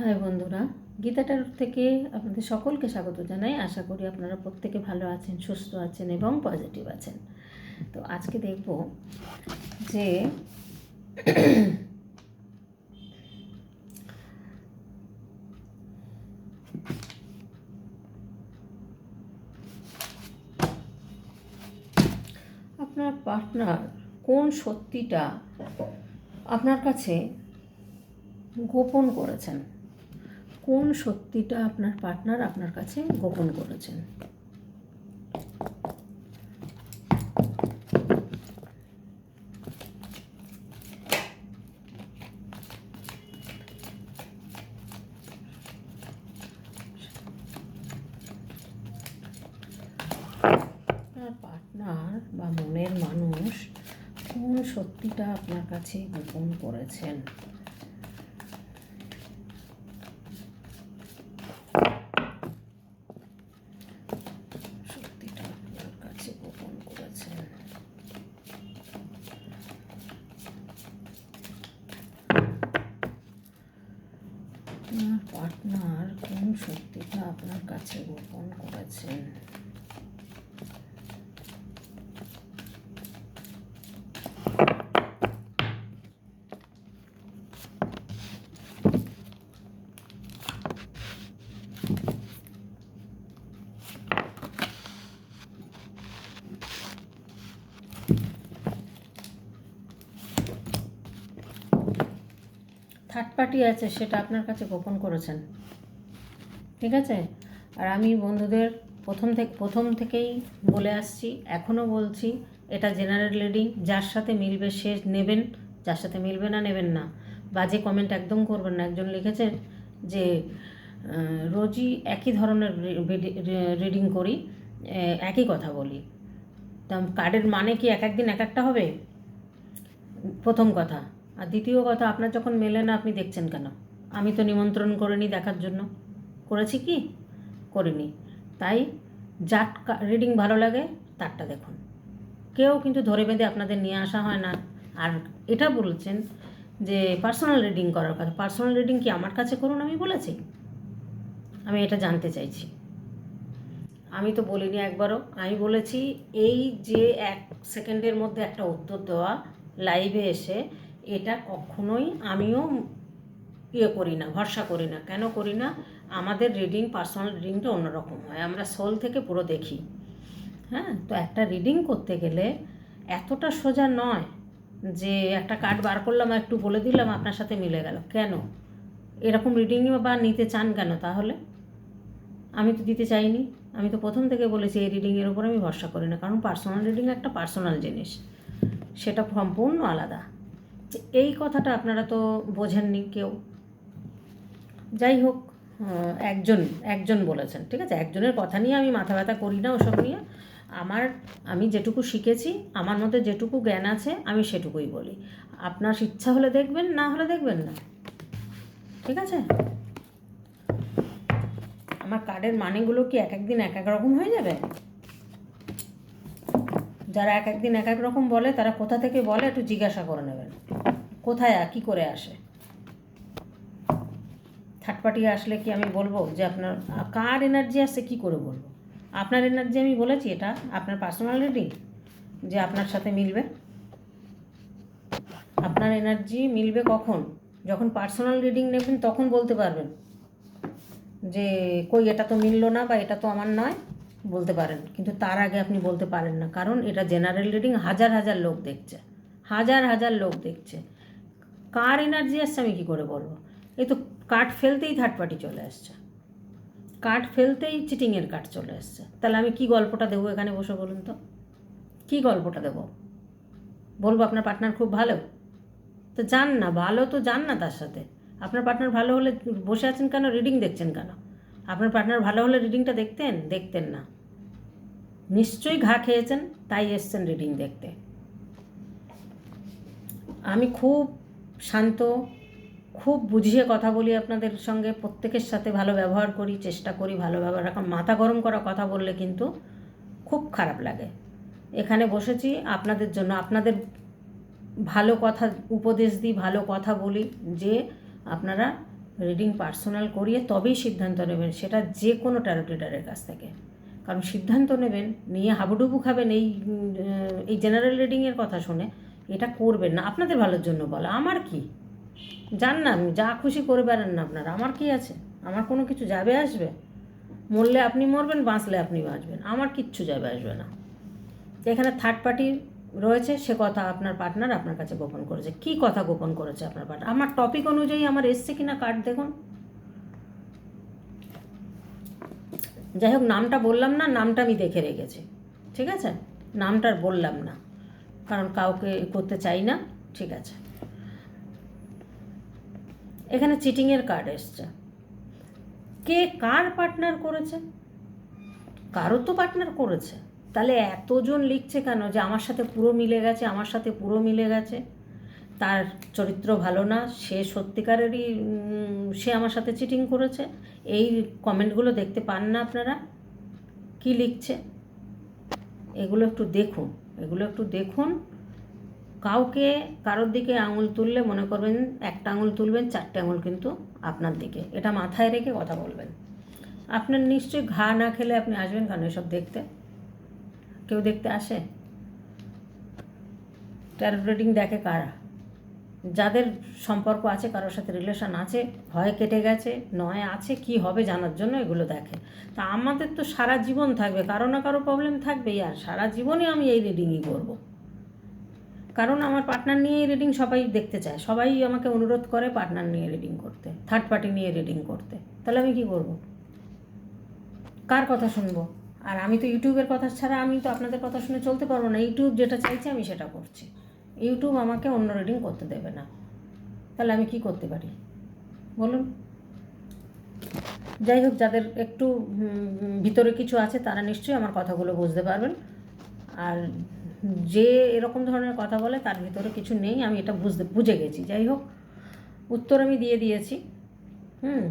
High বন্ধুরা গীতাটার থেকে আপনাদের সকলকে স্বাগত জানাই। আশা করি আপনারা প্রত্যেকে ভালো আছেন, সুস্থ আছেন এবং পজিটিভ আছেন। তো আজকে দেখব যে আপনার পার্টনার কোন সত্যিটা আপনার কাছে গোপন করেছেন? কোন সত্যিটা আপনার পার্টনার আপনার কাছে গোপন করেছেন? পার্টনার বা মনের মানুষ কোন সত্যিটা আপনার কাছে গোপন করেছেন সত্যিটা আপনার কাছে গোপন করেছেন আপনার পার্টনার কোন শক্তিটা আপনার কাছে গোপন করেছেন থার্ড পার্টি আছে সেটা আপনার কাছে গোপন করেছেন। ঠিক আছে? আর আমি বন্ধুদের প্রথম থেকে, প্রথম থেকেই বলে আসছি, এখনও বলছি, এটা জেনারেল রিডিং, যার সাথে মিলবে সে নেবেন, যার সাথে মিলবে না নেবেন না। বাজে কমেন্ট একদম করবেন না। একজন লিখেছেন যে রোজই একই ধরনের রিডিং করি একই কথা বলি। তা কার্ডের মানে কি এক, একদিন এক একটা হবে? প্রথম কথা। আর দ্বিতীয় কথা, আপনার যখন মেলে না, আপনি দেখছেন কেন? আমি তো নিমন্ত্রণ করিনি দেখার জন্য। করেছি কি? করিনি। তাই যার রিডিং ভালো লাগে, তারটা দেখুন। কেউ কিন্তু ধরে বেঁধে আপনাদের নিয়ে আসা হয় না। আর এটা বলছেন যে পার্সোনাল রিডিং করার কথা। পার্সোনাল রিডিং কি আমার কাছে করুন, আমি বলেছি? আমি এটা জানতে চাইছি। আমি তো বলিনি একবারও। আমি বলেছি, এই যে এক সেকেন্ডের মধ্যে একটা উত্তর দেওয়া লাইভে এসে এটা কখনোই আমিও ইয়ে করি না, ভরসা করি না। কেন করি না? আমাদের রিডিং পার্সোনাল রিডিংটা অন্যরকম হয়। আমরা সোল থেকে পুরো দেখি। হ্যাঁ? তো একটা রিডিং করতে গেলে এতটা সোজা নয় যে একটা কার্ড বার করলাম একটু বলে দিলাম, আপনার সাথে মিলে গেল। কেন? এরকম রিডিং বা নিতে চান কেন তাহলে? আমি তো দিতে চাইনি। আমি তো প্রথম থেকে বলেছি, এই রিডিংয়ের উপর আমি ভরসা করি না। কারণ পার্সোনাল রিডিং একটা পার্সোনাল জিনিস। সেটা সম্পূর্ণ আলাদা। যে এই কথাটা আপনারা তো বোঝেননি কেউ। যাই হোক একজন একজন বলেছেন, ঠিক আছে? একজনের কথা নিয়ে আমি মাথা ব্যথা করি না ওসব নিয়ে। আমার, আমি যেটুকু শিখেছি, আমার মধ্যে যেটুকু জ্ঞান আছে, আমি সেটুকুই বলি। আপনার ইচ্ছা হলে দেখবেন, না হলে দেখবেন না। ঠিক আছে? আমার কার্ডের মানেগুলো কি এক একদিন এক এক রকম হয়ে যাবে? যারা এক একদিন এক এক রকম বলে, তারা কোথা থেকে বলে একটু জিজ্ঞাসা করে নেবেন। কোথায় কী করে আসে? থার্ড পার্টি আসলে কি আমি বলব যে আপনার, কার এনার্জি আসছে কি করে বলব? আপনার এনার্জি আমি বলেছি এটা, আপনার পার্সোনাল রিডিং যে আপনার সাথে মিলবে। আপনার এনার্জি মিলবে কখন? যখন পার্সোনাল রিডিং নেবেন তখন বলতে পারবেন যে, কই, এটা তো মিললো না বা এটা তো আমার নয়। বলতে পারেন, কিন্তু তার আগে আপনি বলতে পারেন না, কারণ এটা জেনারেল রিডিং হাজার হাজার লোক দেখছে, হাজার হাজার লোক দেখছে। কার এনার্জি আসছে আমি কী করে বলব? এই তো কাঠ ফেলতেই থার্ড পার্টি চলে আসছে। কার্ড ফেলতেই চিটিংয়ের কার্ড চলে আসছে। তাহলে আমি কি গল্পটা দেবো এখানে বসে বলুন তো? কি গল্পটা দেবো? বলব আপনার পার্টনার খুব ভালো? তো যান না, ভালো তো যান না তার সাথে। আপনার পার্টনার ভালো হলে বসে আছেন কেন? রিডিং দেখছেন কেন? আপনার পার্টনার ভালো হলে রিডিংটা দেখতেন? দেখতেন না। নিশ্চয়ই ঘা খেয়েছেন, তাই এসছেন রিডিং দেখতে। আমি খুব শান্ত, খুব বুঝিয়ে কথা বলি আপনাদের সঙ্গে, প্রত্যেকের সাথে ভালো ব্যবহার করি, চেষ্টা করি ভালো ব্যবহার রাখা মাথা গরম করা কথা বললে কিন্তু খুব খারাপ লাগে। এখানে বসেছি, আপনাদের জন্য, আপনাদের ভালো কথা উপদেশ দিই, ভালো কথা বলি, যে আপনারা রিডিং পার্সোনাল করিয়ে তবেই সিদ্ধান্ত নেবেন, সেটা যে কোনো ট্যারো কাছ থেকে। কারণ সিদ্ধান্ত নেবেন, নিয়ে হাবুডুবু খাবেন এই এই জেনারেল রিডিংয়ের কথা শুনে, এটা করবেন না। আপনাদের ভালোর জন্য বলা, আমার কি? যান না আপনি যা খুশি করে বেড়ান না আপনারা, আমার কি আছে? আমার কোনো কিছু যাবে আসবে? মরলে আপনি মরবেন, বাঁচলে আপনি বাঁচবেন, আমার কিচ্ছু যাবে আসবে না। এখানে থার্ড পার্টি রয়েছে, সে কথা আপনার পার্টনার আপনার কাছে গোপন করেছে। কি কথা গোপন করেছে আপনার পার্টনার আমার টপিক অনুযায়ী আমার এসছে কিনা কার্ড দেখুন। যাই হোক, নামটা বললাম না, নামটা আমি দেখে রেখেছি। ঠিক আছে? নামটার বললাম না। কারণ কাউকে করতে চাই না, ঠিক আছে। এখানে চিটিংয়ের কার্ড এসছে। কে কার পার্টনার করেছে? কারও তো পার্টনার করেছে। তাহলে এতজন লিখছে কেন যে আমার সাথে পুরো মিলে গেছে, আমার সাথে পুরো মিলে গেছে? তার চরিত্র ভালো না, সে সত্যিকারেরই সে আমার সাথে চিটিং করেছে। এই কমেন্টগুলো দেখতে পান না আপনারা? কি লিখছে? এগুলো একটু দেখুন, এগুলো একটু দেখুন। কাউকে কারোর দিকে আঙুল তুললে মনে করবেন একটা আঙুল তুলবেন, চারটে আঙুল কিন্তু আপনার দিকে। এটা মাথায় রেখে কথা বলবেন। আপনার নিশ্চয়ই ঘা না খেলে আপনি আসবেন কারণ এসব দেখতে? কেউ দেখতে আসে? ট্যারো রিডিং দেখে কারা? যাদের সম্পর্ক আছে, কারোর সাথে রিলেশন আছে হয় কেটে গেছে, নয় আছে, কি হবে জানার জন্য এগুলো দেখে। তা আমাদের তো সারা জীবন থাকবে, কারও না কারও প্রবলেম থাকবেই, আর সারা জীবনই আমি এই রিডিংই করব। কারণ আমার পার্টনার নিয়ে রিডিং সবাই দেখতে চায়। সবাই আমাকে অনুরোধ করে পার্টনার নিয়ে রিডিং করতে থার্ড পার্টি নিয়ে রিডিং করতে। তাহলে আমি কি করব? কার কথা শুনব? আর আমি তো ইউটিউবের কথা ছাড়া আমি তো আপনাদের কথা শুনে চলতে পারব না। ইউটিউব যেটা চাইছে, আমি সেটা করছি। ইউটিউব আমাকে অন্য রিডিং করতে দেবে না। তাহলে আমি কি করতে পারি? বলুন। যাই হোক, যাদের একটু ভিতরে কিছু আছে, তারা নিশ্চয়ই আমার কথাগুলো বুঝতে পারবেন। আর যে এরকম ধরনের কথা বলে, তার ভিতরে কিছু নেই। আমি এটা বুঝতে, বুঝে গেছি। যাই হোক, উত্তর আমি দিয়ে দিয়েছি। হুম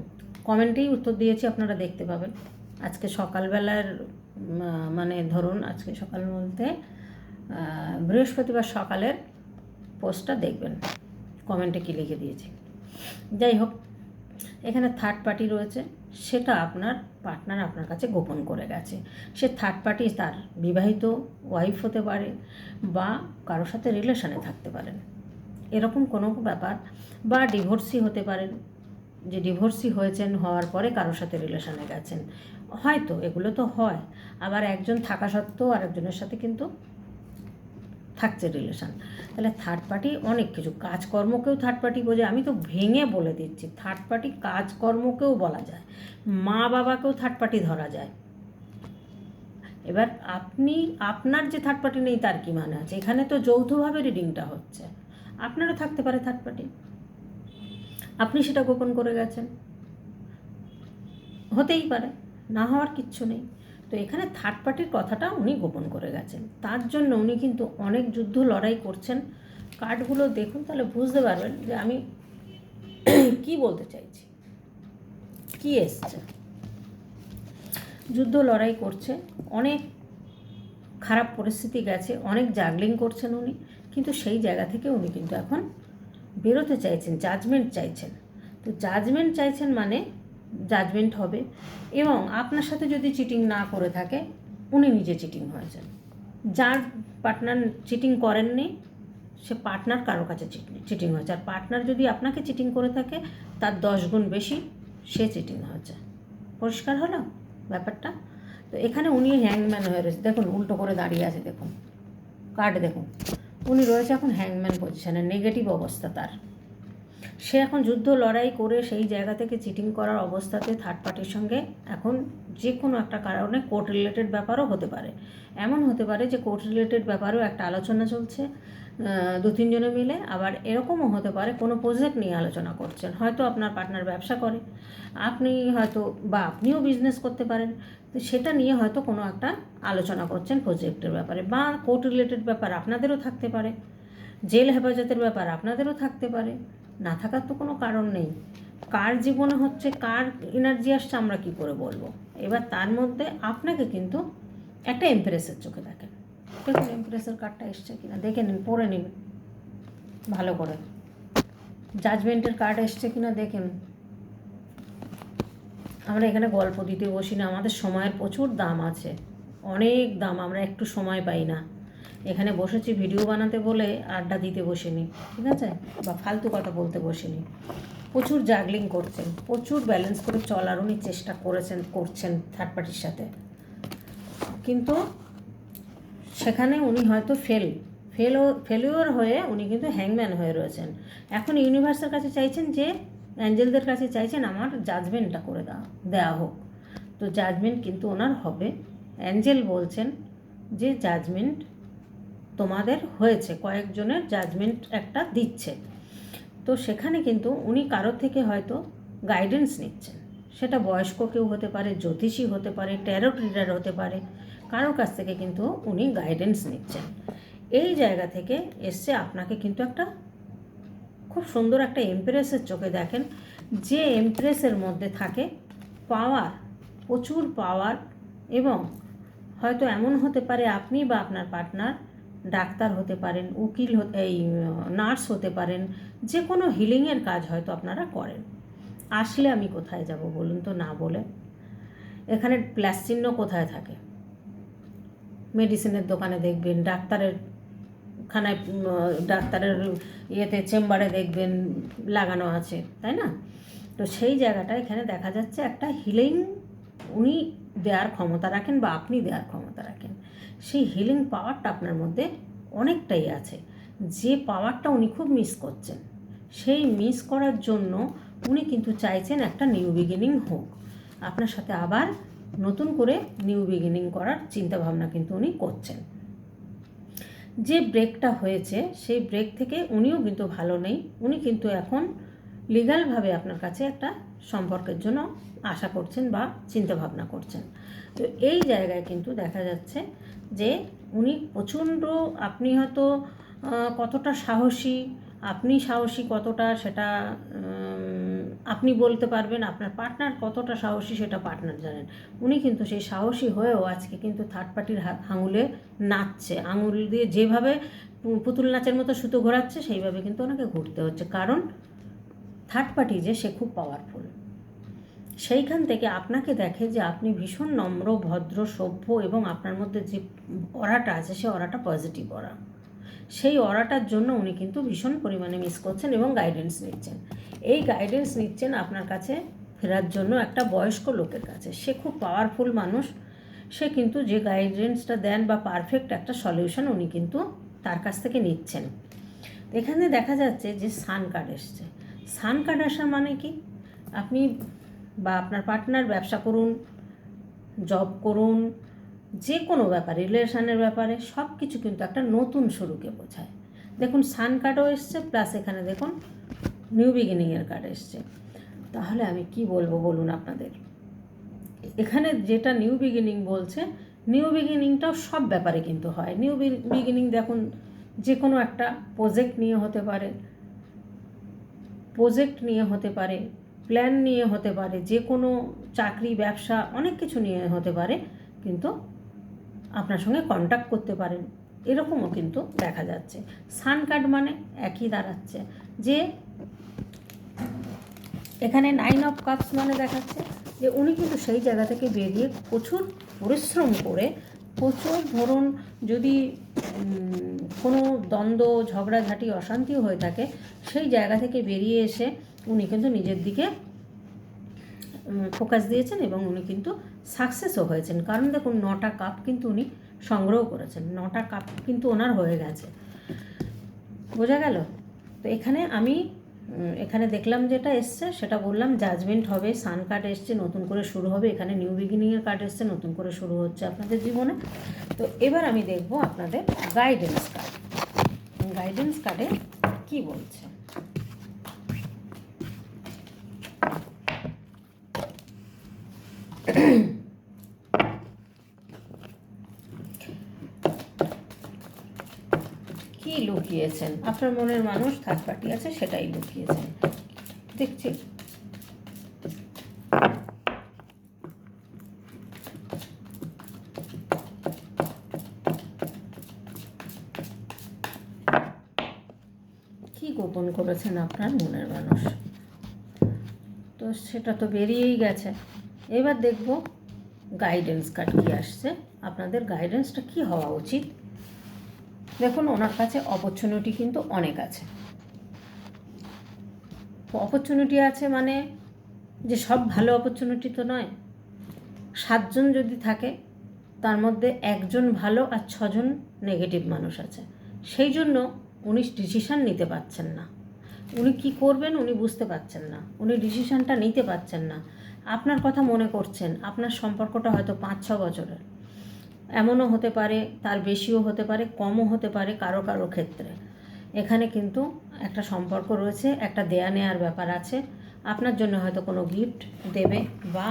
কমেন্টেই উত্তর দিয়েছি, আপনারা দেখতে পাবেন। আজকে সকালবেলার মানে ধরুন আজকে সকাল বলতে বৃহস্পতিবার সকালের পোস্টটা দেখবেন। কমেন্টে কি লিখে দিয়েছি। যাই হোক, এখানে থার্ড পার্টি রয়েছে। সেটা আপনার পার্টনার আপনার কাছে গোপন করে গেছে। সে থার্ড পার্টি তার বিবাহিত ওয়াইফ হতে পারে বা কারোর সাথে রিলেশনে থাকতে পারেন। এরকম কোনো ব্যাপার বা ডিভোর্সি হতে পারেন। যে ডিভোর্সি হয়েছেন হওয়ার পরে কারোর সাথে রিলেশনে গেছেন। হয়তো, এগুলো তো হয়। আবার একজন থাকা সত্ত্বেও আরেকজনের সাথে কিন্তু থাকছে রিলেশন তাহলে থার্ড পার্টি অনেক কিছু, কাজকর্মকেও থার্ড পার্টি বোঝে। আমি তো ভেঙে বলে দিচ্ছি থার্ড পার্টি কাজকর্মকেও বলা যায়। মা বাবাকেও থার্ড পার্টি ধরা যায়। এবার আপনি, আপনার যে থার্ড পার্টি নেই, তার কি মানে আছে? এখানে তো যৌথভাবে রিডিংটা হচ্ছে। আপনারও থাকতে পারে থার্ড পার্টি আপনি সেটা গোপন করে গেছেন? হতেই পারে, না হওয়ার কিচ্ছু নেই। তো এখানে থার্ড পার্টির কথাটা উনি গোপন করে গেছেন। তার জন্য উনি কিন্তু অনেক যুদ্ধ লড়াই করছেন। কার্ডগুলো দেখুন, তাহলে বুঝতে পারবেন যে আমি কি বলতে চাইছি। কি এসছে? যুদ্ধ লড়াই করছে, অনেক খারাপ পরিস্থিতি গেছে, অনেক জাগলিং করছেন উনি। কিন্তু সেই জায়গা থেকে উনি কিন্তু এখন বেরোতে চাইছেন জাজমেন্ট চাইছেন। তো জাজমেন্ট চাইছেন মানে জাজমেন্ট হবে এবং আপনার সাথে যদি চিটিং না করে থাকে, উনি নিজে চিটিং হয়েছেন যার পার্টনার চিটিং করেননি, সে পার্টনার কারও কাছে চিটিং হয়েছে। আর পার্টনার যদি আপনাকে চিটিং করে থাকে, তার দশ গুণ বেশি সে চিটিং হয়েছে পরিষ্কার হলো ব্যাপারটা? তো এখানে উনি হ্যাংম্যান হয়ে রয়েছে। দেখুন, উল্টো করে দাঁড়িয়ে আছে, দেখুন। কার্ড দেখুন। উনি রয়েছে এখন হ্যাংম্যান পজিশনে নেগেটিভ অবস্থা তার। সে এখন যুদ্ধ লড়াই করে সেই জায়গা থেকে চিটিং করার অবস্থাতে থার্ড পার্টির সঙ্গে এখন যে কোনো একটা কারণে কোর্ট রিলেটেড ব্যাপারও হতে পারে। এমন হতে পারে যে কোর্ট রিলেটেড ব্যাপারেও একটা আলোচনা চলছে। দু তিনজনে মিলে আবার এরকমও হতে পারে কোনো প্রজেক্ট নিয়ে আলোচনা করছেন। হয়তো আপনার পার্টনার ব্যবসা করে। আপনি হয়তো বা আপনিও বিজনেস করতে পারেন। তো সেটা নিয়ে হয়তো কোনো একটা আলোচনা করছেন প্রজেক্টের ব্যাপারে বা কোর্ট রিলেটেড ব্যাপার আপনাদেরও থাকতে পারে। জেল হেফাজতের ব্যাপার আপনাদেরও থাকতে পারে। না থাকার তো কোনো কারণ নেই। কার জীবনে হচ্ছে, কার এনার্জি আসছে আমরা কি করে বলব? এবার তার মধ্যে আপনাকে কিন্তু একটা এমপ্রেসের চোখে দেখেন দেখুন এমপ্রেসের কার্ডটা এসছে কিনা, দেখে নিন, পড়ে নিন ভালো করে। জাজমেন্টের কার্ড এসছে কিনা দেখেন আমরা এখানে গল্প দিতে বসি না, আমাদের সময়ের প্রচুর দাম আছে। অনেক দাম, আমরা একটু সময় পাই না। এখানে বসেছি ভিডিও বানাতে বলে আড্ডা দিতে বসিনি, ঠিক আছে? বা ফালতু কথা বলতে বসিনি। প্রচুর জাগলিং করছেন, প্রচুর ব্যালেন্স করে চলার উনি চেষ্টা করেছেন, করছেন থার্ড পার্টির সাথে। কিন্তু সেখানে উনি হয়তো ফেল ফেল ফেলিওর হয়ে উনি কিন্তু হ্যাংম্যান হয়ে রয়েছেন। এখন ইউনিভার্সের কাছে চাইছেন যে অ্যাঞ্জেলদের কাছে চাইছেন আমার জাজমেন্টটা করে দেওয়া দেওয়া হোক। তো জাজমেন্ট কিন্তু ওনার হবে। অ্যাঞ্জেল বলছেন যে জাজমেন্ট তোমাদের হয়েছে, কয়েকজনের জাজমেন্ট একটা দিচ্ছে। তো সেখানে কিন্তু উনি কারোর থেকে হয়তো গাইডেন্স নিচ্ছেন। সেটা বয়স্ক কেউ হতে পারে, জ্যোতিষী হতে পারে ট্যারোট রিডার হতে পারে কারোর কাছ থেকে কিন্তু উনি গাইডেন্স নিচ্ছেন। এই জায়গা থেকে এসছে আপনাকে কিন্তু একটা খুব সুন্দর একটা এমপ্রেসের চোখে দেখেন। যে এমপ্রেসের মধ্যে থাকে পাওয়ার প্রচুর পাওয়ার এবং হয়তো এমন হতে পারে আপনি বা আপনার পার্টনার ডাক্তার হতে পারেন, উকিল এই নার্স হতে পারেন, যে কোনো হিলিংয়ের কাজ হয়তো আপনারা করেন। আসলে আমি কোথায় যাব বলুন তো না বলে? এখানে প্লাস চিহ্ন কোথায় থাকে? মেডিসিনের দোকানে দেখবেন, ডাক্তারের খানায় ডাক্তারের ইয়েতে, চেম্বারে দেখবেন লাগানো আছে, তাই না? তো সেই জায়গাটা এখানে দেখা যাচ্ছে একটা হিলিং উনি দেওয়ার ক্ষমতা রাখেন বা আপনি দেওয়ার ক্ষমতা রাখেন। সেই হিলিং পাওয়ারটা আপনার মধ্যে অনেকটাই আছে। যে পাওয়ারটা উনি খুব মিস করছেন, সেই মিস করার জন্য উনি কিন্তু চাইছেন একটা নিউ বিগিনিং হোক। আপনার সাথে আবার নতুন করে নিউ বিগিনিং করার চিন্তাভাবনা কিন্তু উনি করছেন। যে ব্রেকটা হয়েছে, সেই ব্রেক থেকে উনিও কিন্তু ভালো নেই। উনি কিন্তু এখন লিগালভাবে আপনার কাছে একটা সম্পর্কের জন্য আশা করছেন বা চিন্তা ভাবনা করছেন। তো এই জায়গায় কিন্তু দেখা যাচ্ছে যে উনি প্রচণ্ড, আপনি হয়তো কতটা সাহসী, আপনি সাহসী কতটা সেটা আপনি বলতে পারবেন আপনার পার্টনার কতটা সাহসী সেটা পার্টনার জানেন। উনি কিন্তু সেই সাহসী হয়েও আজকে কিন্তু থার্ড পার্টির আঙুলে নাচছে। আঙুল দিয়ে যেভাবে পুতুল নাচের মতো সুতো ঘোরাচ্ছে, সেইভাবে কিন্তু ওনাকে ঘুরতে হচ্ছে। কারণ থার্ড পার্টি যে, সে খুব পাওয়ারফুল সেইখান থেকে আপনাকে দেখে যে, আপনি ভীষণ নম্র, ভদ্র, সভ্য এবং আপনার মধ্যে যে অরাটা আছে, সে অরাটা পজিটিভ অরা। সেই অরাটার জন্য উনি কিন্তু ভীষণ পরিমাণে মিস করছেন এবং গাইডেন্স নিচ্ছেন। এই গাইডেন্স নিচ্ছেন আপনার কাছে ফেরার জন্য একটা বয়স্ক লোকের কাছে। সে খুব পাওয়ারফুল মানুষ। সে কিন্তু যে গাইডেন্সটা দেন বা পারফেক্ট একটা সলিউশন উনি কিন্তু তার কাছ থেকে নিচ্ছেন। এখানে দেখা যাচ্ছে যে সান কার্ড এসছে। সান কার্ড আসার মানে কি? আপনি বা আপনার পার্টনার ব্যবসা করুন জব করুন যে কোনো ব্যাপারে, রিলেশনের ব্যাপারে সব কিছু কিন্তু একটা নতুন শুরুকে বোঝায়। দেখুন সান কার্ডও এসছে প্লাস এখানে দেখুন নিউ বিগিনিংয়ের কার্ড এসছে। তাহলে আমি কি বলব বলুন আপনাদের? এখানে যেটা নিউ বিগিনিং বলছে নিউ বিগিনিংটাও সব ব্যাপারে কিন্তু হয়। নিউ বিগিনিং দেখুন যে কোনো একটা প্রজেক্ট নিয়ে হতে পারে প্রজেক্ট নিয়ে হতে পারে প্ল্যান নিয়ে হতে পারে যে কোনো চাকরি, ব্যবসা, অনেক কিছু নিয়ে হতে পারে, কিন্তু আপনার সঙ্গে কন্ট্যাক্ট করতে পারেন। এরকমও কিন্তু দেখা যাচ্ছে। সান কার্ড মানে একই দাঁড়াচ্ছে। যে এখানে নাইন অফ কাপস মানে দেখাচ্ছে যে উনি কিন্তু সেই জায়গা থেকে বেরিয়ে প্রচুর পরিশ্রম করে প্রচুর ধরুন যদি কোনো দ্বন্দ্ব, ঝগড়াঝাটি অশান্তিও হয়ে থাকে, সেই জায়গা থেকে বেরিয়ে এসে উনি কিন্তু নিজের দিকে ফোকাস দিয়েছেন এবং উনি কিন্তু সাকসেসও হয়েছেন। কারণ দেখুন, নটা কাপ কিন্তু উনি সংগ্রহ করেছেন। নটা কাপ কিন্তু ওনার হয়ে গেছে। বোঝা গেল? তো এখানে আমি এখানে দেখলাম যেটা এসছে, সেটা বললাম জাজমেন্ট হবে সান কার্ড এসছে, নতুন করে শুরু হবে। এখানে নিউ বিগিনিংয়ের কার্ড এসছে, নতুন করে শুরু হচ্ছে আপনাদের জীবনে। তো এবার আমি দেখব আপনাদের গাইডেন্স কার্ড গাইডেন্স কার্ডে কি বলছে কি লুকিয়েছেন। আপনার মনের মানুষ থার্ড পার্টি আছে? সেটাই লুকিয়েছেন। দেখছি। কি গোপন করেছেন আপনার মনের মানুষ? তো সেটা তো বেরিয়েই গেছে। এবার দেখব গাইডেন্স কার্ড কী আসছে। আপনাদের গাইডেন্সটা কি হওয়া উচিত? দেখুন, ওনার কাছে অপরচুনিটি কিন্তু অনেক আছে। অপরচুনিটি আছে মানে যে সব ভালো অপরচুনিটি তো নয়। সাতজন যদি থাকে, তার মধ্যে একজন ভালো আর ছজন নেগেটিভ মানুষ আছে। সেই জন্য উনি ডিসিশান নিতে পারছেন না। উনি কি করবেন উনি বুঝতে পারছেন না। উনি ডিসিশানটা নিতে পারছেন না। আপনার কথা মনে করছেন। আপনার সম্পর্কটা হয়তো পাঁচ ছ বছরের। এমনও হতে পারে, তার বেশিও হতে পারে, কমও হতে পারে কারও কারও ক্ষেত্রে। এখানে কিন্তু একটা সম্পর্ক রয়েছে, একটা দেয়া নেয়ার ব্যাপার আছে। আপনার জন্য হয়তো কোনো গিফট দেবে বা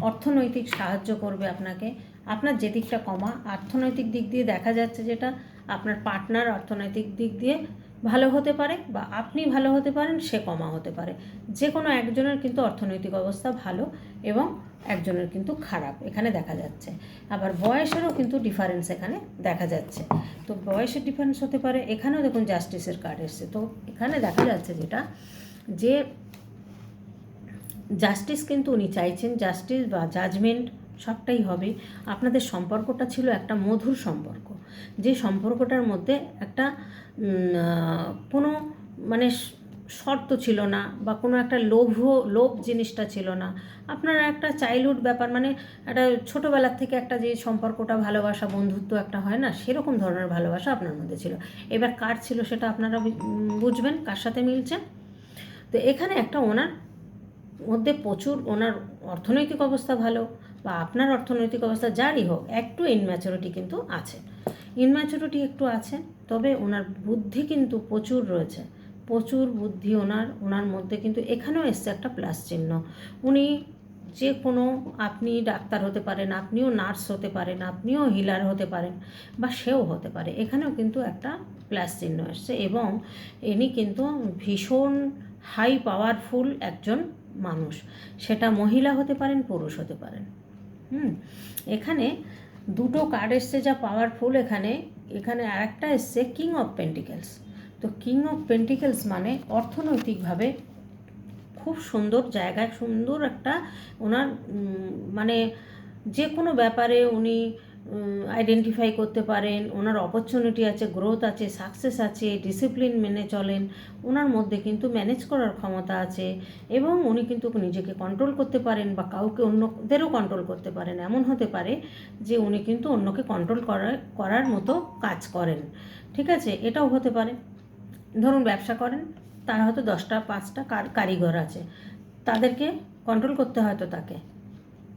অর্থনৈতিক সাহায্য করবে আপনাকে। আপনার যে দিকটা কমা অর্থনৈতিক দিক দিয়ে দেখা যাচ্ছে যেটা আপনার পার্টনার অর্থনৈতিক দিক দিয়ে ভালো হতে পারে বা আপনি ভালো হতে পারেন, সে কমা হতে পারে। যে কোনো একজনের কিন্তু অর্থনৈতিক অবস্থা ভালো এবং একজনের কিন্তু খারাপ, এখানে দেখা যাচ্ছে। আবার বয়সেরও কিন্তু ডিফারেন্স এখানে দেখা যাচ্ছে। তো বয়সের ডিফারেন্স হতে পারে, এখানেও দেখুন জাস্টিসের কার্ড এসছে। তো এখানে দেখা যাচ্ছে যেটা, যে জাস্টিস কিন্তু উনি চাইছেন জাস্টিস বা জাজমেন্ট সবটাই হবে। আপনাদের সম্পর্কটা ছিল একটা মধুর সম্পর্ক। যে সম্পর্কটার মধ্যে একটা কোনো মানে শর্ত ছিল না বা কোনো একটা লোভ লোভ জিনিসটা ছিল না। আপনারা একটা চাইল্ডহুড ব্যাপার মানে একটা ছোটোবেলার থেকে একটা যে সম্পর্কটা ভালোবাসা, বন্ধুত্ব একটা হয় না, সেরকম ধরনের ভালোবাসা আপনার মধ্যে ছিল। এবার কার ছিল সেটা আপনারা বুঝবেন, কার সাথে মিলছে? তো এখানে একটা ওনার মধ্যে প্রচুর, ওনার অর্থনৈতিক অবস্থা ভালো বা আপনার অর্থনৈতিক অবস্থা যারই হোক, একটু ইনম্যাচুরিটি কিন্তু আছে। ইনম্যাচুরিটি একটু আছে, তবে ওনার বুদ্ধি কিন্তু প্রচুর রয়েছে। প্রচুর বুদ্ধি ওনার ওনার মধ্যে কিন্তু এখানেও এসছে একটা প্লাস চিহ্ন। উনি যে কোনো, আপনি ডাক্তার হতে পারেন, আপনিও নার্স হতে পারেন, আপনিও হিলার হতে পারেন, বা সেও হতে পারে, এখানেও কিন্তু একটা প্লাস চিহ্ন এসছে এবং ইনি কিন্তু ভীষণ হাই পাওয়ারফুল একজন মানুষ। সেটা মহিলা হতে পারেন, পুরুষ হতে পারেন। হুম, এখানে দুটো কার্ড এসছে যা পাওয়ারফুল এখানে। এখানে আর একটা এসছে কিং অফ পেন্টিকেলস তো কিং অফ পেন্টিকেলস মানে অর্থনৈতিকভাবে খুব সুন্দর জায়গায়, সুন্দর একটা ওনার মানে যে কোনো ব্যাপারে উনি আইডেন্টিফাই করতে পারেন, ওনার অপরচুনিটি আছে গ্রোথ আছে সাকসেস আছে ডিসিপ্লিন মেনে চলেন, ওনার মধ্যে কিন্তু ম্যানেজ করার ক্ষমতা আছে এবং উনি কিন্তু নিজেকে কন্ট্রোল করতে পারেন বা কাউকে অন্যদেরও কন্ট্রোল করতে পারেন। এমন হতে পারে যে উনি কিন্তু অন্যকে কন্ট্রোল করার করার মতো কাজ করেন। ঠিক আছে? এটাও হতে পারে। ধরুন ব্যবসা করেন, তার হয়তো দশটা, পাঁচটা কারিগর আছে। তাদেরকে কন্ট্রোল করতে হয়তো তাকে।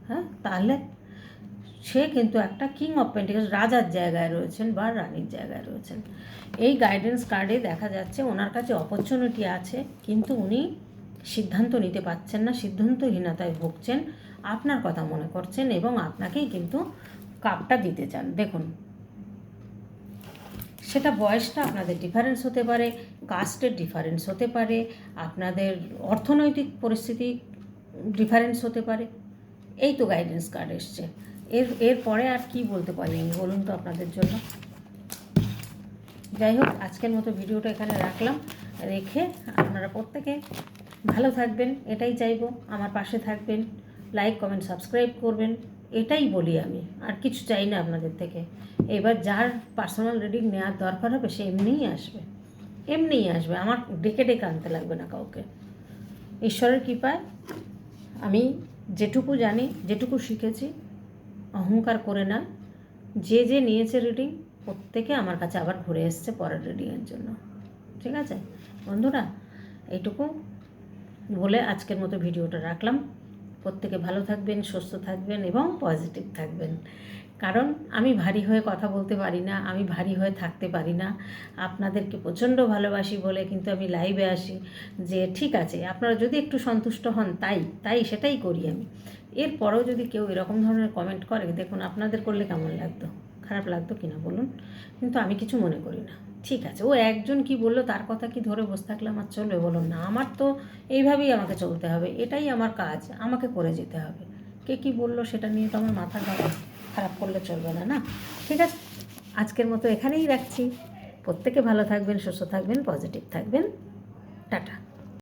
হ্যাঁ? তাহলে সে কিন্তু একটা কিং অফ পেন্টিকালস রাজার জায়গায় রয়েছেন বা রানীর জায়গায় রয়েছেন। এই গাইডেন্স কার্ডে দেখা যাচ্ছে ওনার কাছে অপরচুনিটি আছে, কিন্তু উনি সিদ্ধান্ত নিতে পারছেন না, সিদ্ধান্তহীনতায় ভুগছেন। আপনার কথা মনে করছেন এবং আপনাকেই কিন্তু কাপটা দিতে চান। দেখুন, সেটা বয়সটা আপনাদের ডিফারেন্স হতে পারে কাস্টের ডিফারেন্স হতে পারে, আপনাদের অর্থনৈতিক পরিস্থিতি ডিফারেন্স হতে পারে। এই তো গাইডেন্স কার্ড এসছে। এর এরপরে আর কি বলতে পারি আমি বলুন তো আপনাদের জন্য? যাই হোক, আজকের মতো ভিডিওটা এখানে রাখলাম। রেখে আপনারা প্রত্যেকে ভালো থাকবেন, এটাই চাইব। আমার পাশে থাকবেন লাইক কমেন্ট সাবস্ক্রাইব করবেন, এটাই বলি আমি। আর কিছু চাই না আপনাদের থেকে। এবার যার পার্সোনাল রিডিং নেওয়ার দরকার হবে, সে এমনিই আসবে। এমনিই আসবে। আমার ডেকে ডেকে আনতে লাগবে না কাউকে। ঈশ্বরের কৃপায় আমি যেটুকু জানি, যেটুকু শিখেছি অহংকার করে না। যে যে নিয়েছে রিডিং প্রত্যেকে আমার কাছে আবার ঘুরে এসছে পরের রিডিংয়ের জন্য। ঠিক আছে? বন্ধুরা, এইটুকু। বলে আজকের মতো ভিডিওটা রাখলাম। প্রত্যেকে ভালো থাকবেন, সুস্থ থাকবেন এবং পজিটিভ থাকবেন। কারণ আমি ভারী হয়ে কথা বলতে পারি না, আমি ভারী হয়ে থাকতে পারি না। আপনাদেরকে প্রচণ্ড ভালোবাসি বলে কিন্তু আমি লাইভে আসি যে, ঠিক আছে, আপনারা যদি একটু সন্তুষ্ট হন, তাই তাই সেটাই করি আমি। এরপরেও যদি কেউ এরকম ধরনের কমেন্ট করে, দেখুন আপনাদের করলে কেমন লাগতো? খারাপ লাগতো কিনা বলুন? কিন্তু আমি কিছু মনে করি না। ঠিক আছে, ও একজন কি বলল, তার কথা কি ধরে বসে থাকলে আমার চলবে? বলুন না, আমার তো এইভাবেই আমাকে চলতে হবে, এটাই আমার কাজ, আমাকে করে যেতে হবে। কে কি বলল সেটা নিয়ে তো আমার মাথা খারাপ খারাপ করলে চলবে না না? ঠিক আছে? আজকের মতো এখানেই রাখছি। প্রত্যেকে ভালো থাকবেন, সুস্থ থাকবেন, পজিটিভ থাকবেন। টাটা।